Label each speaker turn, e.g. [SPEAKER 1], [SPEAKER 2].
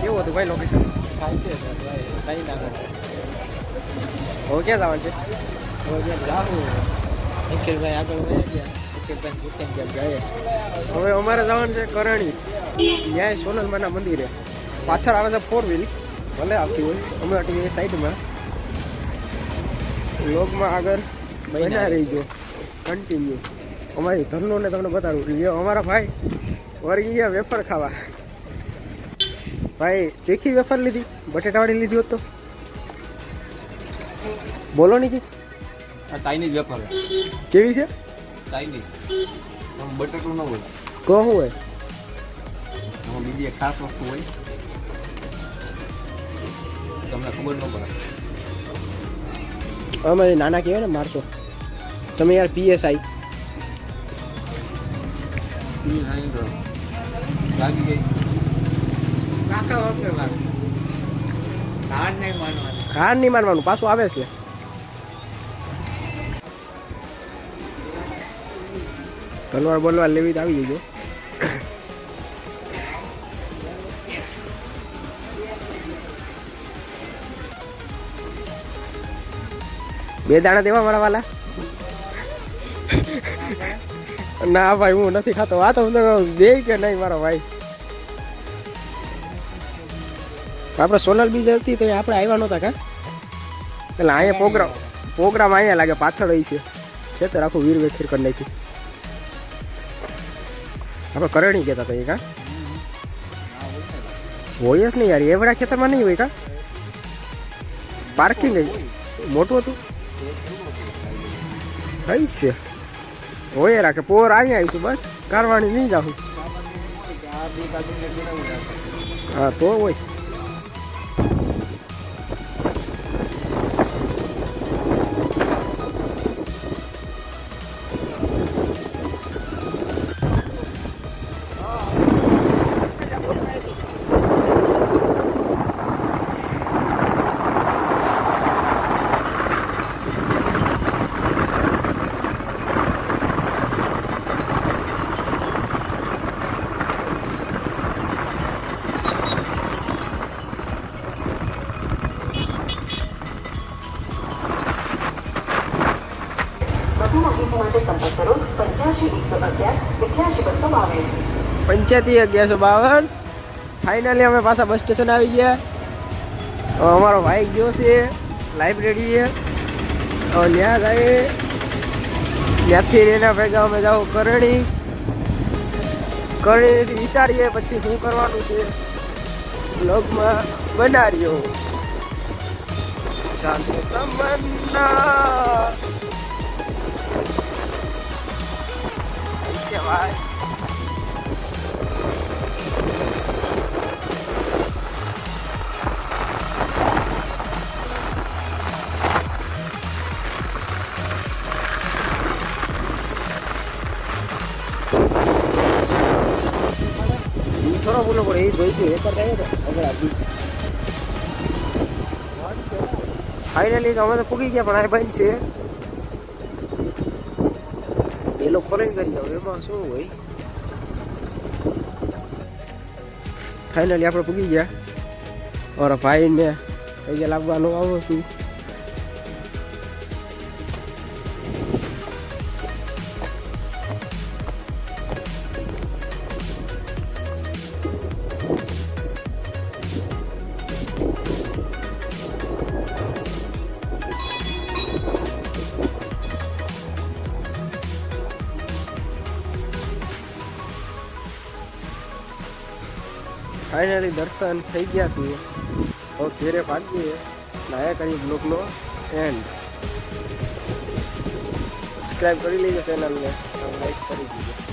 [SPEAKER 1] કેવું હતું ભાઈ લોકેશન
[SPEAKER 2] કઈ ના
[SPEAKER 1] હવે ક્યાં જવાનું છે?
[SPEAKER 2] નિખિલભાઈ આગળ વહી ગયા નિખિલભાઈ પૂછે જેમ જાય
[SPEAKER 1] હવે અમારે જવાનું છે કરણી. ન્યાય સોનલમાના મંદિરે. પાછળ આવે છે ફોર વ્હીલ ભલે આવતી હોય. અમે અટકી સાઈડમાં. લોગમાં આગળ બન્યા રહીજો. કન્ટિન્યુ અમારી ધરનોને તમને બતાડું. અમારા ભાઈ વળી ગયા વેફર ખાવા. ભાઈ તીખી વેફર લીધી બટેટાવાળી લીધી હોત તો? બોલો નહીં
[SPEAKER 2] આ ચાઇનીઝ વેફર
[SPEAKER 1] કેવી છે?
[SPEAKER 2] ચાઇનીઝ. બટેટું ન હોય.
[SPEAKER 1] કહો હોય.
[SPEAKER 2] બીજી એક ખાસ વસ્તુ હોય. તમને ખબર ન પડે.
[SPEAKER 1] અમે નાના કહેવાય ને મારશો તમે યાર પીએસઆઈ
[SPEAKER 2] પીએસઆઈ લાગી ગઈ. કાકા વખતે લાગે. હાર નહીં માનવાનું.
[SPEAKER 1] હાર નહીં માનવાનું પાછું આવે છે. તલવાર બોલવા લેવી તો આવી જજો. બે દાણા દેવા મારા વાલા? ના ભાઈ, હું નથી ખાતો. આ તો હું તો દે કે નહીં મારો ભાઈ. આપણે સોનલ બીજ હતી તો આપણે આવ્યા નહોતા કા? એટલે અહીંયા પ્રોગ્રામ પ્રોગ્રામ અહીંયા લાગે, પાછળ રહી છે. તો આખું વીર વેખીર કરી નાખી આપણે કરણી કહેતા હતા એ કા? હોય જ નહીં યાર, એવડા ખેતરમાં નહીં હોય કા? પાર્કિંગ મોટું હતું? કઈ છે. હોય રાખે પોર અહીંયા આવીશું બસ? કારવાણી નહીં જાઉં. હા તો હોય.
[SPEAKER 3] પંચ્યાસી
[SPEAKER 1] અગિયારસો બાવન. ફાઇનલી અમે પાછા બસ સ્ટેશન આવી ગયા. અમારો ભાઈ ગયો છે. લાઇબ્રેરીએ ત્યાં જઈએ ત્યાંથી એના ભેગા અમે જાઓ કરણી કરણીથી વિચારીએ પછી શું કરવાનું છે. બ્લોગમાં બનાવ્યો ચાલુ તમન્ના થોડો બોલો એ જોઈ ગયું એક જ તો આગળ આપી ફાઇનલી અમે તો પૂગી ગયા, પણ આ બંધ છે. એ લોકો ફોરેન કરી જાવ એમાં શું હોય? ફાઇનલી આપણે પૂગી ગયા. ઓરા ભાઈને કઈ લાવવાનું આવું છું. ફાઇનલી દર્શન થઈ ગયા છીએ. હવે ઘેરે ભાગીએ નાયા કરી બ્લોગનો એન્ડ સબસ્ક્રાઈબ કરી લેજો ચેનલને લાઈક કરી દીજો.